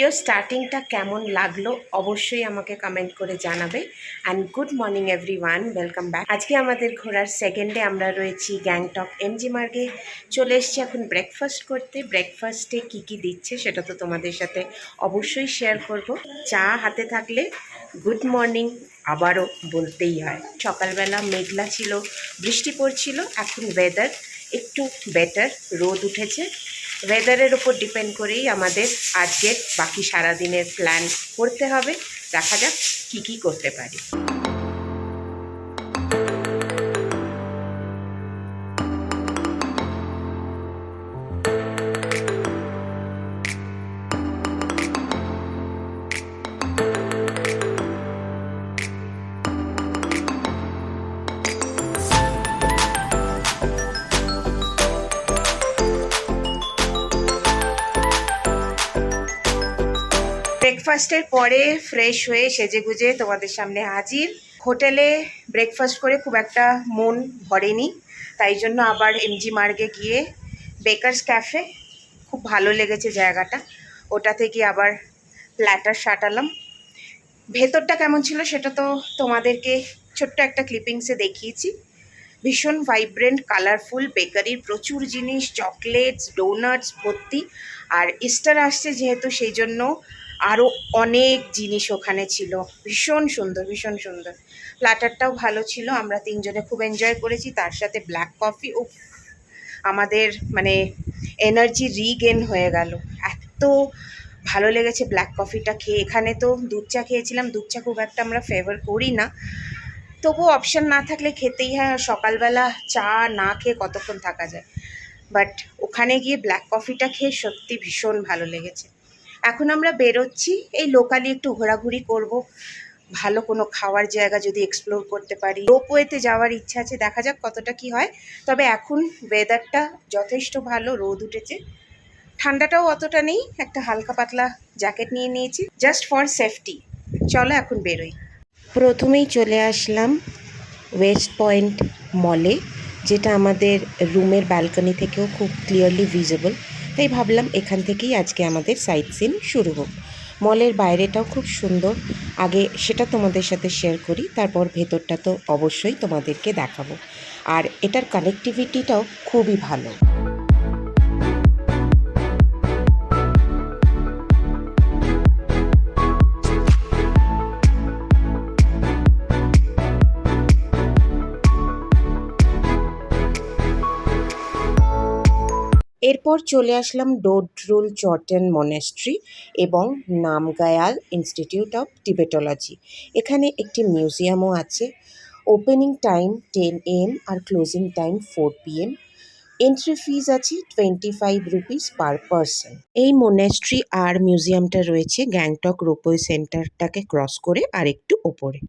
Video স্টার্টিংটা কেমন লাগল অবশ্যই আমাকে কমেন্ট করে জানাবে। And good morning everyone welcome back আজকে আমাদের ঘোরার সেকেন্ডে আমরা রয়েছি গ্যাংটক এমজি মার্গে চলে এসেছি এখন ব্রেকফাস্ট করতে। ব্রেকফাস্টে কি কি দিচ্ছে সেটা তো তোমাদের সাথে অবশ্যই শেয়ার করব। চা হাতে থাকলে গুড মর্নিং আবারও বলতেই হয়। সকালবেলা মেঘলা ছিল, বৃষ্টি পড়ছিল, এখন ওয়েদার একটু বেটার রোদ উঠেছে। ওয়েদারের উপর ডিপেন্ড করেই আমাদের আজকের বাকি সারাদিনের প্ল্যান করতে হবে। দেখা যাক কী কী করতে পারি। ব্রেকফাস্টের পরে ফ্রেশ হয়ে সেজেগুজে তোমাদের সামনে হাজির। হোটেলে ব্রেকফাস্ট করে খুব একটা মন ভরেনি, তাই জন্য আবার এমজি মার্গে গিয়ে বেকারস ক্যাফে খুব ভালো লেগেছে জায়গাটা। ওটা থেকে আবার প্ল্যাটার সাটালাম। ভেতরটা কেমন ছিল সেটা তো তোমাদেরকে ছোট্ট একটা ক্লিপিংসে দেখিয়েছি। ভীষণ ভাইব্রেন্ট কালারফুল বেকারির প্রচুর জিনিস চকলেটস ডোনাটস ভর্তি। আর ইস্টার আসছে যেহেতু, সেই জন্য আরও অনেক জিনিস ওখানে ছিল। ভীষণ সুন্দর ভীষণ সুন্দর। প্ল্যাটারটাও ভালো ছিল, আমরা তিনজনে খুব এনজয় করেছি। তার সাথে ব্ল্যাক কফি ও আমাদের মানে এনার্জি রিগেন হয়ে গেল। এত ভালো লেগেছে ব্ল্যাক কফিটা খেয়ে। এখানে তো দুধ চা খেয়েছিলাম, দুধ চা খুব একটা আমরা ফেভার করি না। তবু অপশান না থাকলে খেতেই হয় সকালবেলা চা না খেয়ে কতক্ষণ থাকা যায়। বাট ওখানে গিয়ে ব্ল্যাক কফিটা খেয়ে সত্যি ভীষণ ভালো লেগেছে। এখন আমরা বেরোচ্ছি। এই লোকালি একটু ঘোরাঘুরি করব। ভালো কোনো খাওয়ার জায়গা যদি এক্সপ্লোর করতে পারি। রোপওয়েতে যাওয়ার ইচ্ছা আছে, দেখা যাক কতটা কি হয়। তবে এখন ওয়েদারটা যথেষ্ট ভালো, রোদ উঠেছে। ঠান্ডাটাও অতটা নেই, একটা হালকা পাতলা জ্যাকেট নিয়ে নিয়েছি। জাস্ট ফর সেফটি চলো এখন বেরোই। প্রথমেই চলে আসলাম ওয়েস্ট পয়েন্ট মলে যেটা আমাদের রুমের ব্যালকনি থেকেও খুব ক্লিয়ারলি ভিজিবল তাই ভাবলাম এখান থেকেই আজকে আমাদের সাইট সিন শুরু হোক। মলের বাইরেটাও খুব সুন্দর। আগে সেটা তোমাদের সাথে শেয়ার করি, তারপর ভেতরটা তো অবশ্যই তোমাদেরকে দেখাবো। আর এটার কানেকটিভিটিটাও খুবই ভালো। এরপর চলে আসলাম ডোডরুল চটেন মনেস্ট্রি এবং নামগায়াল ইনস্টিটিউট অফ টিবেটোলজি। এখানে একটি মিউজিয়ামও আছে। Opening time ten AM R closing time four PM entry fees আছে twenty five rupees per person. এই মনেস্ট্রি আর মিউজিয়ামটা রয়েছে গ্যাংটক রোপওয়ে সেন্টারটাকে ক্রস করে আর একটু ওপরে।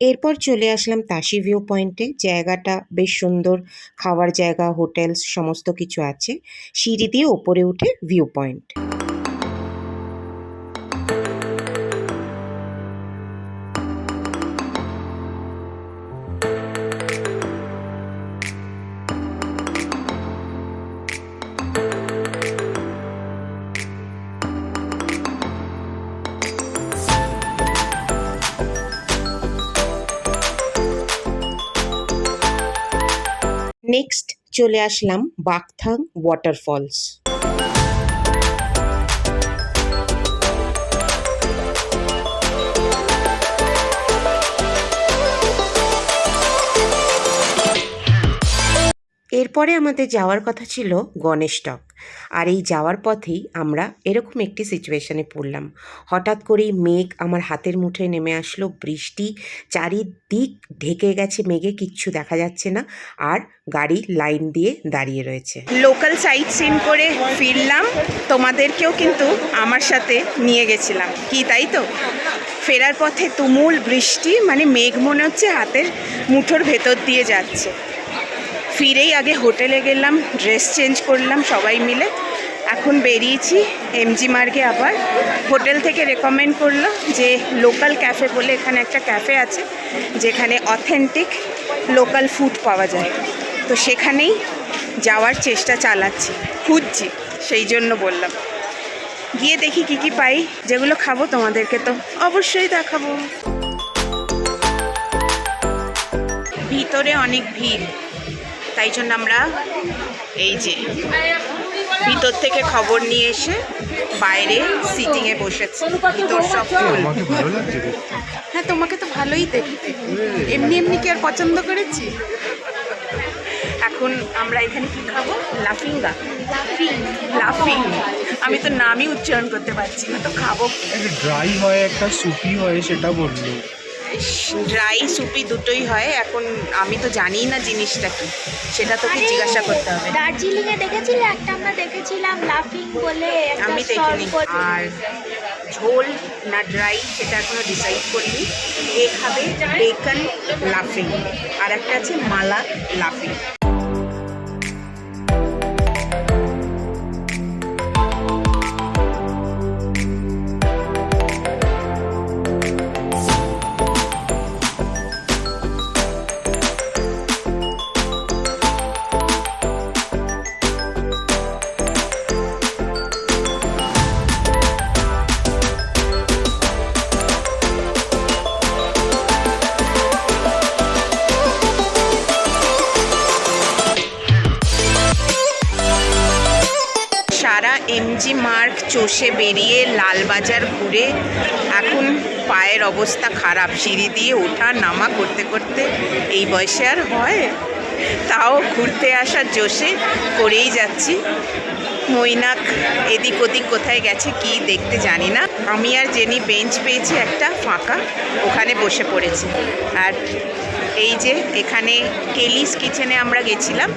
এরপর চলে আসলাম তাসি ভিউ পয়েন্টে জায়গাটা বেশ সুন্দর, খাওয়ার জায়গা হোটেলস সমস্ত কিছু আছে। সিঁড়ি দিয়ে ওপরে উঠে ভিউ পয়েন্ট চলে আসলাম বাকথাং ওয়াটারফলস এরপরে আমাদের যাওয়ার কথা ছিল গণেশটক আর এই যাওয়ার পথেই আমরা এরকম একটি সিচুয়েশনে পড়লাম। হঠাৎ করেই মেঘ আমার হাতের মুঠোয় নেমে আসলো, বৃষ্টি চারিদিক ঢেকে গেছে মেঘে, কিচ্ছু দেখা যাচ্ছে না আর গাড়ি লাইন দিয়ে দাঁড়িয়ে রয়েছে। লোকাল সাইট সিন করে ফিরলাম, তোমাদেরকেও কিন্তু আমার সাথে নিয়ে গেছিলাম। কি তাই তো? ফেরার পথে তুমুল বৃষ্টি মানে মেঘ মনে হচ্ছে হাতের মুঠোর ভেতর দিয়ে যাচ্ছে। ফিরেই আগে হোটেলে গেলাম ড্রেস চেঞ্জ করলাম সবাই মিলে। এখন বেরিয়েছি এমজি মার্গে আবার। হোটেল থেকে রেকমেন্ড করল যে লোকাল ক্যাফে বলে এখানে একটা ক্যাফে আছে, যেখানে অথেন্টিক লোকাল ফুড পাওয়া যায়। তো সেখানেই যাওয়ার চেষ্টা চালাচ্ছি, খুঁজছি, সেই জন্য বললাম। গিয়ে দেখি কি কি পাই, যেগুলো খাব তোমাদেরকে তো অবশ্যই দেখাবো। ভিতরে অনেক ভিড়। তাই জন্য আমরা এই যে ভিতর থেকে খবর নিয়ে এসে বাইরে সিটিংয়ে বসেছি। ভিতর সব ফুল। হ্যাঁ তোমাকে তো ভালোই দেখতে। এমনি এমনি কি আর পছন্দ করেছি? এখন আমরা এখানে কি খাব? লাফিঙ্গা লাফিং। আমি তো নামই উচ্চারণ করতে পারছি না তো খাব ড্রাই হয় একটা সুপি হয় সেটা বলল। ড্রাই সুপি দুটোই হয়। এখন আমি তো জানি না জিনিসটা কি। সেটা তোকে জিজ্ঞাসা করতে হবে। দার্জিলিং এ দেখেছিলে? একটা আমরা দেখেছিলাম লাফিং বলে আমি দেখিনি। আর ঝোল না ড্রাই সেটা এখনও ডিসাইড করিনি। এ খাবে বেকন লাফিং আর একটা আছে মালা লাফিং এমজি মার্ক চষে বেরিয়ে লালবাজার ঘুরে এখন পায়ের অবস্থা খারাপ। সিঁড়ি দিয়ে ওঠা, নামা করতে করতে এই বয়সে আর হয়? তাও ঘুরতে আসার জোশে করেই যাচ্ছি। মৈনাক এদিক ওদিক কোথায় গেছে কি দেখতে জানি না। আমি আর জেনি বেঞ্চ পেয়েছি একটা ফাঁকা, ওখানে বসে পড়েছি। আর এই যে এখানে কেলিস কিচেনে আমরা গেছিলাম।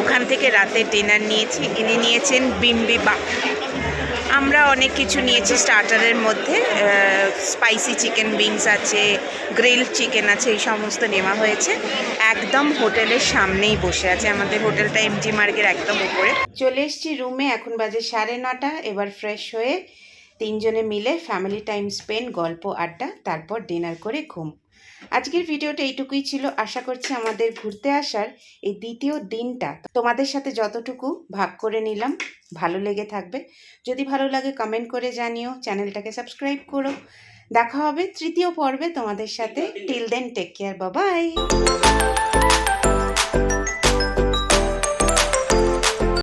ওখান থেকে রাতে ডিনার নিয়েছি। ইনি নিয়েছেন বিম্বিবাপ আমরা অনেক কিছু নিয়েছি স্টার্টারের মধ্যে। স্পাইসি চিকেন উইংস আছে গ্রিল চিকেন আছে, এই সমস্ত নেওয়া হয়েছে। একদম হোটেলের সামনেই বসে আছে আমাদের হোটেলটা এমজি মার্গের একদম উপরে। চলে এসেছি রুমে, এখন বাজে সাড়ে নটা। এবার ফ্রেশ হয়ে তিনজনে মিলে ফ্যামিলি টাইম স্পেন্ড গল্প, আড্ডা, তারপর ডিনার করে ঘুম। আজকের ভিডিওটা এইটুকুই ছিল। আশা করছি আমাদের ঘুরতে আসার এই দ্বিতীয় দিনটা তোমাদের সাথে যতটুকু ভাগ করে নিলাম, ভালো লেগে থাকবে। যদি ভালো লাগে কমেন্ট করে জানিও, চ্যানেলটাকে সাবস্ক্রাইব করো। দেখা হবে তৃতীয় পর্বে তোমাদের সাথে। টিল দেন টেক কেয়ার বাবাই